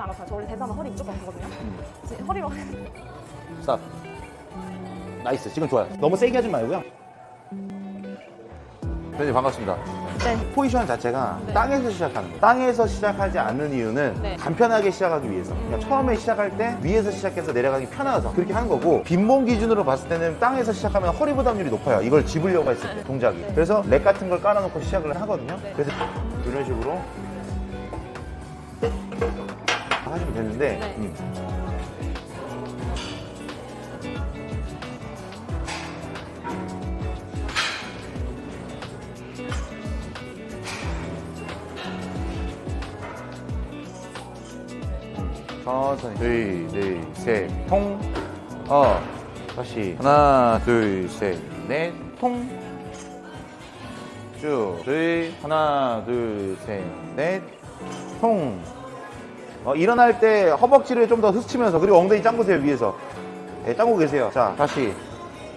허리가 안 아파요. 저 원래 대사하면 허리 무조건 아프거든요. 지금 허리로 스탑. 나이스. 지금 좋아요. 너무 세게 하지 말고요. 선생님 반갑습니다. 네. 포지션 자체가 네. 땅에서 시작하는 거예요. 땅에서 시작하지 않는 이유는 네. 간편하게 시작하기 위해서. 그러니까 처음에 시작할 때 위에서 시작해서 내려가기 편해서 그렇게 하는 거고 빈몸 기준으로 봤을 때는 땅에서 시작하면 허리 부담률이 높아요. 이걸 집으려고 했을 때 동작이. 네. 그래서 렉 같은 걸 깔아놓고 시작을 하거든요. 네. 그래서 이런 식으로 하시면 되는데. 네. 음. 천천히. 둘, 둘, 셋, 통, 어, 다시. 하나, 둘, 셋, 넷, 통, 쭉, 둘, 하나, 둘, 셋, 넷, 통. 어, 일어날 때 허벅지를 좀 더 스치면서 그리고 엉덩이 짱보세요 위에서. 네, 짱고 계세요. 자, 다시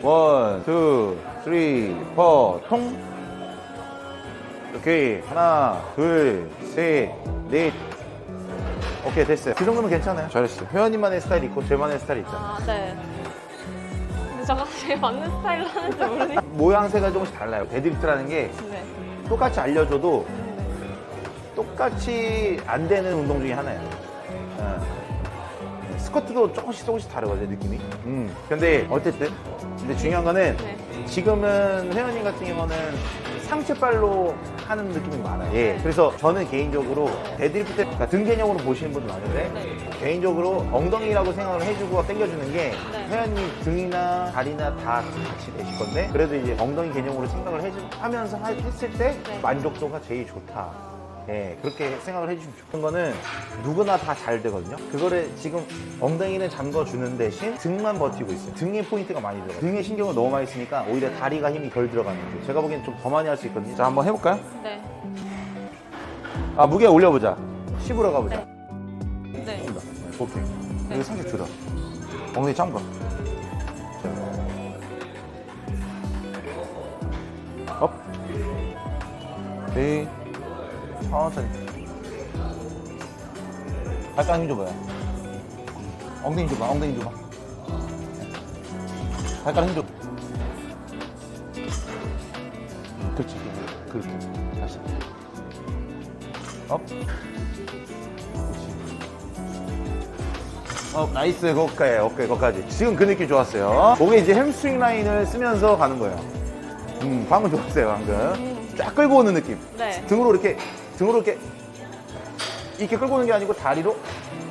원, 투, 쓰리, 포, 통. 오케이 하나, 둘, 셋, 넷. 오케이 됐어요. 그 정도면 괜찮아요. 잘했어요. 회원님만의 스타일이 있고 저만의 스타일이 있잖아요. 아, 네. 근데 제가 제일 맞는 스타일로 하는지 모르니. 모양새가 조금씩 달라요. 데드리프트라는 게 네. 똑같이 알려줘도 똑같이 안 되는 운동 중에 하나예요. 어. 스쿼트도 조금씩 조금씩 다르거든요, 느낌이. 음. 근데 어쨌든 근데 중요한 거는 네. 지금은 회원님 같은 경우는 상체발로 하는 느낌이 많아요. 예. 그래서 저는 개인적으로 데드리프트 그러니까 등 개념으로 보시는 분도 많은데 네. 개인적으로 엉덩이라고 생각을 해주고 당겨주는 게 네. 회원님 등이나 다리나 다 같이 되실 건데 그래도 이제 엉덩이 개념으로 생각을 해주, 하면서 하- 했을 때 네. 만족도가 제일 좋다. 예, 그렇게 생각을 해주시면 좋은 거는 누구나 다 잘 되거든요. 그거를 지금 엉덩이는 잠궈 주는 대신 등만 버티고 있어요. 등에 포인트가 많이 들어가요. 등에 신경을 너무 많이 쓰니까 오히려 다리가 힘이 덜 들어가는 거예요. 제가 보기엔 좀 더 많이 할 수 있거든요. 자, 한번 해볼까요? 네. 아, 무게 올려보자. 10으로 가보자. 네. 오케이. 여기 살짝 줄여. 엉덩이 잠궈. 자. 업. 네. 천천히. 발가락 힘 줘봐요. 엉덩이 줘봐, 엉덩이 줘봐. 발가락 힘 줘. 음, 그렇지. 그렇게. 다시. 업. 어, 나이스. 거기까지, 오케이, 거기까지. 지금 그 느낌 좋았어요. 목에 이제 햄스트링 라인을 쓰면서 가는 거예요. 음, 방금 좋았어요, 방금. 쫙 끌고 오는 느낌. 네. 등으로 이렇게, 등으로 이렇게, 이렇게 끌고 오는 게 아니고 다리로,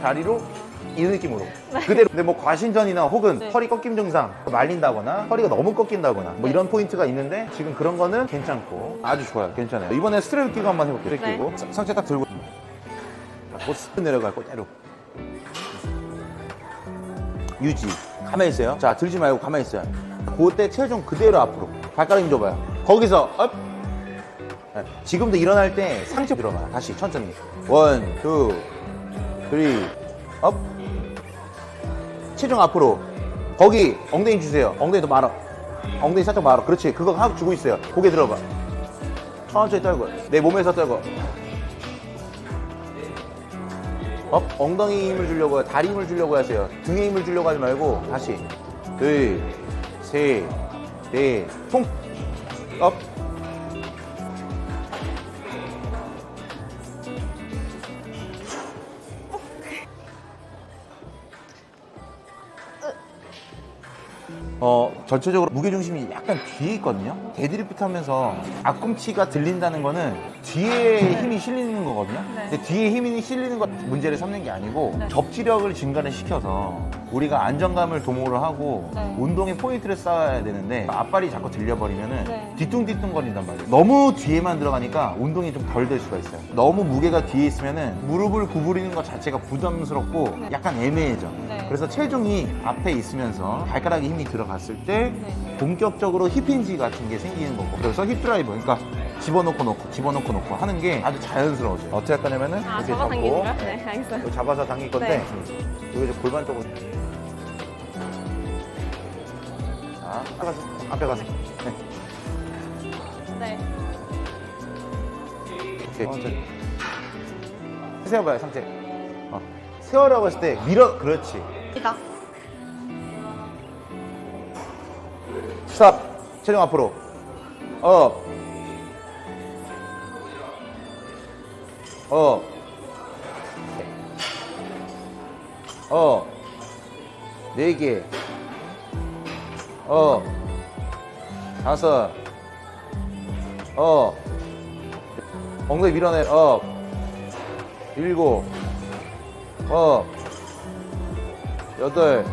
다리로, 이 느낌으로. 그대로. 근데 뭐 과신전이나 혹은 네. 허리 꺾임 증상, 말린다거나, 허리가 너무 꺾인다거나, 뭐 네. 이런 포인트가 있는데, 지금 그런 거는 괜찮고, 아주 좋아요. 괜찮아요. 이번에 스트랩 끼고 한번 해볼게요. 네. 끼고. 상- 상체 딱 들고. 자, 곧스 내려갈 거대로. 유지. 가만히 있어요. 자, 들지 말고 가만히 있어요. 그때 체중 그대로 앞으로. 발가락 힘 줘봐요. 거기서, 업! 네, 지금도 일어날 때 상체 들어가요. 다시 천천히. 원, 투, 쓰리, 업. 체중 앞으로. 거기 엉덩이 주세요. 엉덩이 더 말아. 엉덩이 살짝 말아. 그렇지. 그거 하고 주고 있어요. 고개 들어봐. 천천히 떨고. 내 몸에서 떨고. 업, 엉덩이 힘을 주려고. 다리 힘을 주려고 하세요. 등에 힘을 주려고 하지 말고 다시 둘, 셋, 넷, 통, 업. 전체적으로 무게중심이 약간 뒤에 있거든요. 데드리프트 하면서 앞꿈치가 들린다는 거는 뒤에 힘이 실리는 거거든요. 네. 근데 뒤에 힘이 실리는 것 문제를 삼는 게 아니고 네. 접지력을 증가를 시켜서 우리가 안정감을 도모를 하고 네. 운동의 포인트를 쌓아야 되는데 앞발이 자꾸 들려버리면은 네. 뒤뚱뒤뚱 거린단 말이에요. 너무 뒤에만 들어가니까 운동이 좀 덜 될 수가 있어요. 너무 무게가 뒤에 있으면은 무릎을 구부리는 것 자체가 부담스럽고 네. 약간 애매해져. 네. 그래서 체중이 앞에 있으면서 발가락에 힘이 들어갔을 때 네. 본격적으로 힙힌지 같은 게 생기는 거고 그래서 힙 드라이브 그러니까 집어넣고 놓고 집어넣고 놓고 하는 게 아주 자연스러워져요. 어떻게 할 거냐면은 아, 이렇게 잡고? 네, 잡아서 당길 건데 네. 음, 여기 이제 골반 쪽으로 자 앞에 가서 앞에 가서 네. 네. 오케이 천천히 세워봐요 상체 어. 세워라고 했을 때 밀어 그렇지 이다. 스탑 체중 앞으로 업 어. 어. 네 개. 어. 다섯. 어. 엉덩이 밀어내. 어. 일곱. 어. 여덟.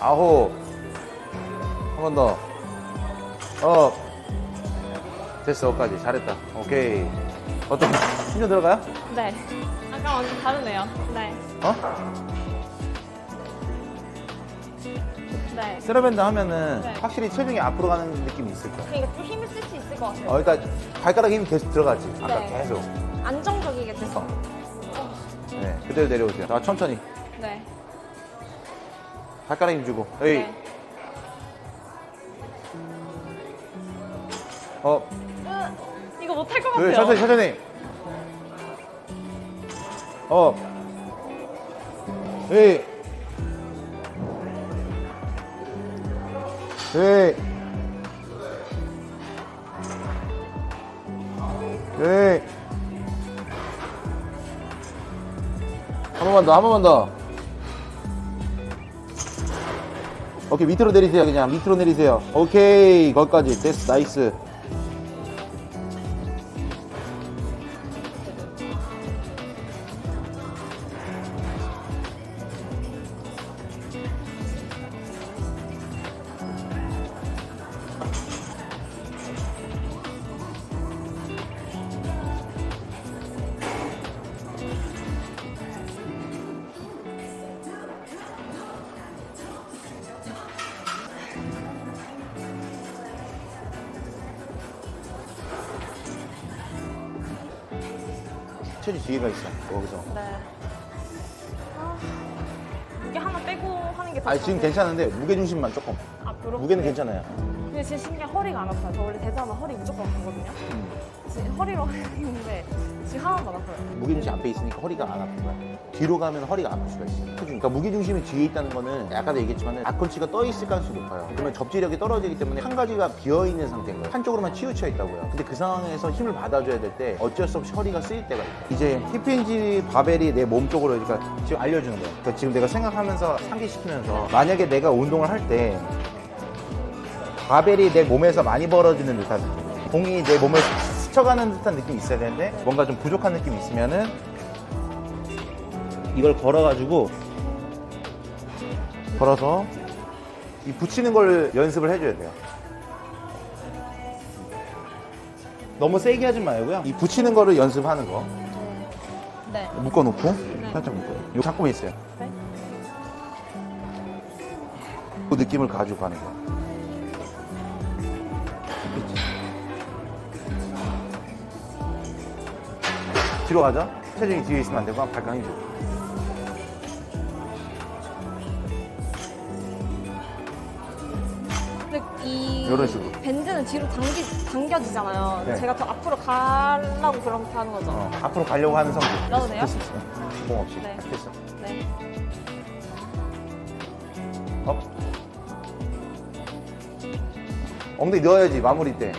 아홉. 한 번 더. 어. 됐어, 여기까지. 잘했다. 오케이. 어떤, 힘좀 들어가요? 네. 아까 완전 다르네요. 네. 어? 네. 세러밴드 하면은 네. 확실히 체중이 앞으로 가는 느낌이 있을 거야. 그러니까 좀 힘을 쓸 수 있을 것 같아요. 어, 일단 발가락 힘이 계속 들어가지. 아까 네. 계속. 안정적이게 됐어. 네, 그대로 내려오세요. 자, 천천히. 네. 발가락 힘 주고. 에이. 네. 어, 으, 이거 못할 것 같아요. 네, 천천히, 천천히. 어. 에이. 에이. 에이. 한 번만 더, 한 번만 더. 오케이, 밑으로 내리세요, 그냥. 밑으로 내리세요. 오케이, 거기까지. 됐어, 나이스. 체지 뒤에가 있어, 거기서. 네. 아, 이게 하나 빼고 하는 게 더. 아니, 지금 괜찮은데, 무게중심만 조금. 앞으로. 무게는 네. 괜찮아요. 근데 제 신기한 허리가 안 아파요. 저 원래 대자하면 허리 무조건 아프거든요. 지금 허리로 하는데 지금 안 아파요. 무게중심 앞에 있으니까 허리가 안 아픈 거야. 뒤로 가면 허리가 아플 수가 있어. 그러니까 무게중심이 뒤에 있다는 거는 아까도 얘기했지만 앞꿈치가 떠 있을 가능성이 높아요. 그러면 접지력이 떨어지기 때문에 한 가지가 비어 있는 상태인 거예요. 한쪽으로만 치우쳐 있다고요. 근데 그 상황에서 힘을 받아줘야 될 때 어쩔 수 없이 허리가 쓰일 때가 있다. 이제 힙hin지 바벨이 내 몸 쪽으로 그러니까 지금 알려주는 거예요. 그러니까 지금 내가 생각하면서 상기시키면서 만약에 내가 운동을 할 때 바벨이 내 몸에서 많이 벌어지는 듯한. 공이 내 몸을 스쳐가는 듯한 느낌이 있어야 되는데 뭔가 좀 부족한 느낌이 있으면은 이걸 걸어가지고 걸어서 이 붙이는 걸 연습을 해줘야 돼요. 너무 세게 하지 말고요. 이 붙이는 거를 연습하는 거. 네. 묶어놓고 살짝 묶어요. 요 잡고 있어요. 네. 그 느낌을 가지고 가는 거. 그치? 뒤로 가죠. 체중이 뒤에 있으면 안 되고 발가락 힘 주고. 근데 이 이런 식으로. 밴드는 뒤로 당기, 당겨지잖아요. 네. 제가 더 앞으로 가려고 그렇게 하는 거죠. 어, 앞으로 가려고 하는 성질. 나도 돼요? 됐어, 됐어. 공 없이. 네. 됐어. 네. 업. 엉덩이 넣어야지, 마무리 때.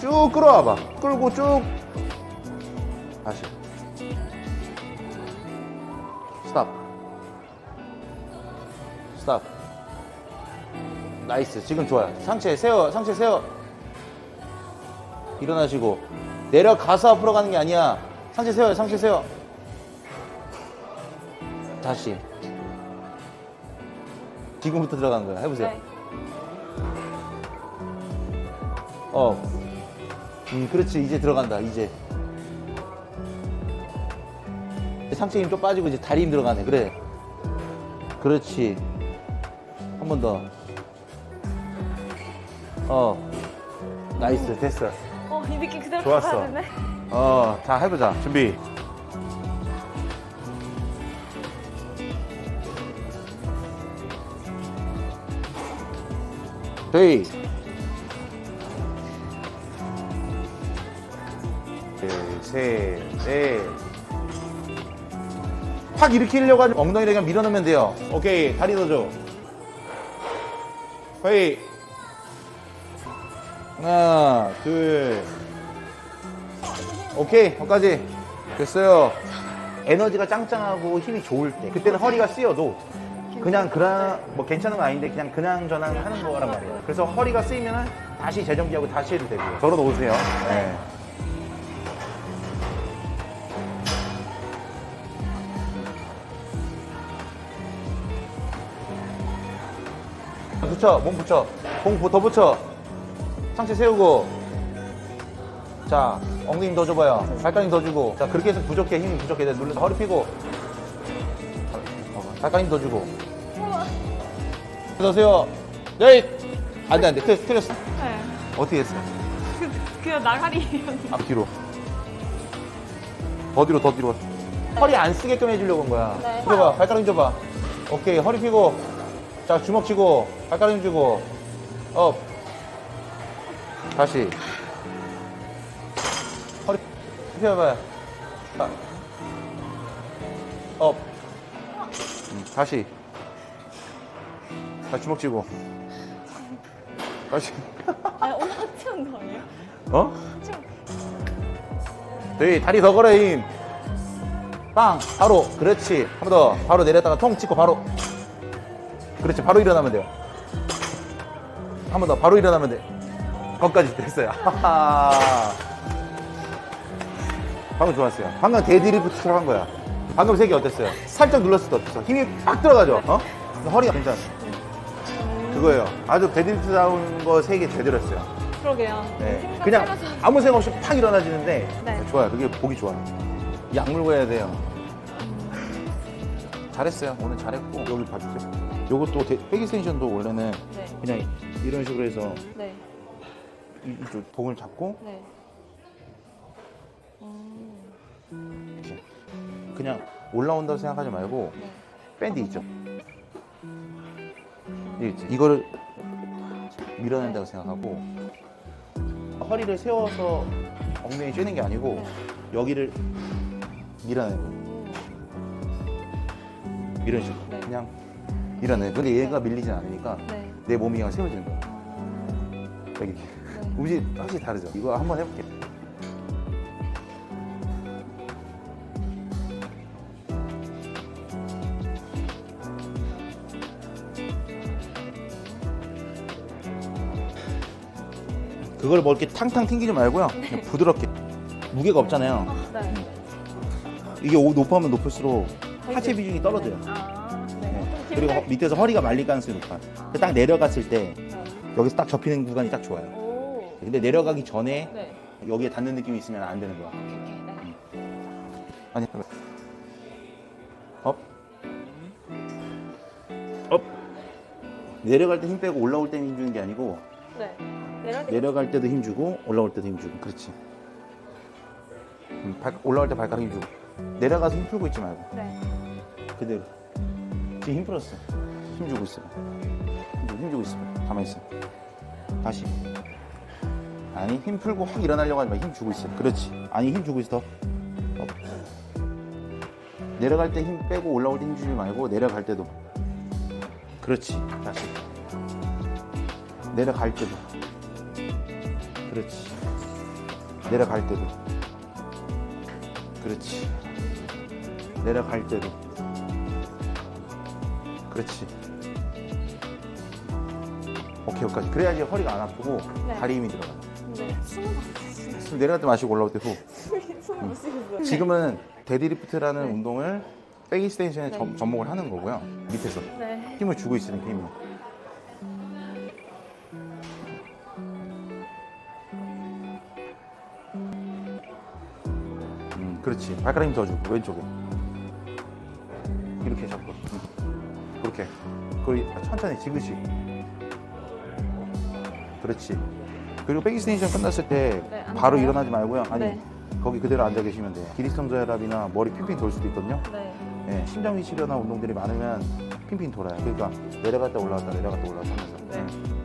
쭉 끌어와봐. 끌고 쭉. 다시. 스탑. 스탑. 나이스. 지금 좋아요. 상체 세워, 상체 세워. 일어나시고. 내려가서 앞으로 가는 게 아니야. 상체 세워요, 상체 세워. 다시. 지금부터 들어가는 거야. 해보세요. 네. 어. 음, 그렇지. 이제 들어간다. 이제. 상체 힘 좀 빠지고 이제 다리 힘 들어가네. 그래. 그렇지. 한 번 더. 어. 나이스. 됐어. 어, 이 느낌 그대로 좋았어. 가야 되네. 어. 자, 해보자. 준비. 저희 셋, 넷. 확 일으키려고 하지 엉덩이를 그냥 밀어넣으면 돼요. 오케이, 다리 넣어줘. 회이. 하나, 둘. 오케이, 거기까지. 됐어요. 에너지가 짱짱하고 힘이 좋을 때. 그때는 허리가 쓰여도 그냥 그냥 뭐 괜찮은 건 아닌데 그냥 그냥 저냥 하는 거란 말이에요. 그래서 허리가 쓰이면은 다시 재정비하고 다시 해도 되고요. 저로 놓으세요. 네. 붙여, 몸 붙여. 공 더 붙여. 상체 세우고. 자, 엉덩이 더 줘봐요. 발가락 더 주고. 자, 그렇게 해서 부족해. 힘이 부족해. 내 눌러서 허리 펴고. 어, 발가락 더 주고. 넣으세요. 네! 안 돼, 안 돼. 틀렸어, 틀렸어. 네. 어떻게 했어? 그, 그냥 나가리였는데. 앞뒤로. 더 뒤로, 더 뒤로. 허리 안 쓰게끔 해주려고 한 거야. 네. 줘봐, 발가락 힘 줘봐. 오케이, 허리 펴고. 자, 주먹 쥐고, 발가락 힘 주고. 업. 다시. 허리 펴봐요. 자. 업. 음, 다시. 다시 주먹 쥐고. 다시. 아니, 오늘 하트한 거 아니에요? 어? 네, 다리 더 걸어 힘. 빵, 바로. 그렇지. 한 번 더. 바로 내렸다가 통 찍고 바로. 그렇지. 바로 일어나면 돼요. 한 번 더. 바로 일어나면 돼. 거기까지 됐어요. 방금 좋았어요. 방금 데드리프트처럼 한 거야. 방금 세개 어땠어요? 살짝 눌렀을 때 어땠어? 힘이 팍 들어가죠? 어? 허리가 괜찮아. 그거예요. 아주 데드리프트 나온 거 세 개 제대로 했어요. 그러게요. 네. 생각 그냥. 아무 생각 없이 팍 일어나지는데 네. 좋아요. 그게 보기 좋아요. 약 물고 해야 돼요. 잘했어요. 오늘 잘했고 여기 봐주세요. 요것도 데- 백이스텐션도 원래는 네. 그냥 이런 식으로 해서 네. 이- 이쪽 봉을 잡고 네. 이렇게 그냥 올라온다고 생각하지 말고 네. 밴드 있죠. 있지. 이거를 밀어낸다고 생각하고 허리를 세워서 엉덩이 쬐는 게 아니고 네. 여기를 밀어내는 거예요. 음. 이런 식으로 네. 밀어내. 근데 얘가 밀리진 않으니까 네. 내 몸이 그냥 세워지는 거야. 아, 여기 네. 움직이 확실히 다르죠. 이거 한번 해볼게. 그걸 뭐 이렇게 탕탕 튕기지 말고요. 그냥 부드럽게. 무게가 없잖아요. 아, 네. 이게 오- 높으면 높을수록 하체 비중이 떨어져요. 아, 네. 네. 좀 그리고? 허- 밑에서 허리가 말릴 가능성이 높아요. 딱 내려갔을 때 네. 여기서 딱 접히는 구간이 딱 좋아요. 오. 근데 내려가기 전에 네. 여기에 닿는 느낌이 있으면 안 되는 거야. 오케이, 오케이. 네. 아니, 업, 업. 내려갈 때 힘 빼고 올라올 때는 힘 주는 게 아니고 네. 내려갈 때 내려갈 때도 힘 주고 올라올 때도 힘 주고 그렇지. 음, 발, 올라올 때 발가락 힘 주고 내려가서 힘 풀고 있지 말고 네. 그대로 지금 힘 풀었어. 힘 주고 있어. 힘 주고, 힘 주고 있어. 가만히 있어. 다시. 아니 힘 풀고 확 일어나려고 하지 마. 힘 주고 있어. 그렇지. 아니 힘 주고 있어. 더. 업. 내려갈 때 힘 빼고 올라올 때 힘 주지 말고 내려갈 때도. 그렇지. 다시. 내려갈 때도. 그렇지. 내려갈 때도. 그렇지. 내려갈 때도. 그렇지. 오케이, 여기까지. 그래야지 허리가 안 아프고 네. 다리 힘이 들어가. 네. 숨을 못숨 내려갈 때 마시고 올라올 때 후. 쉬- 숨을 못 쉬겠어요. 지금은 데드리프트라는 네. 운동을 백이스텐션에 네. 점- 접목을 하는 거고요. 밑에서 네. 힘을 주고 있으니까 힘을. 음, 그렇지. 발가락 힘 더 주고 왼쪽에. 이렇게 잡고. 음. 그렇게. 그리고 천천히 지그시. 그렇지. 그리고 백이스텐션 끝났을 때 네, 바로 앉아요? 일어나지 말고요. 아니 네. 거기 그대로 앉아 계시면 돼요. 기립성 저혈압이나 머리 핑핑 돌 수도 있거든요. 네. 예, 심장 위치변화 운동들이 많으면 핑핑 돌아요. 그러니까 내려갔다 올라갔다 내려갔다 올라갔다 하면서. 네. 음.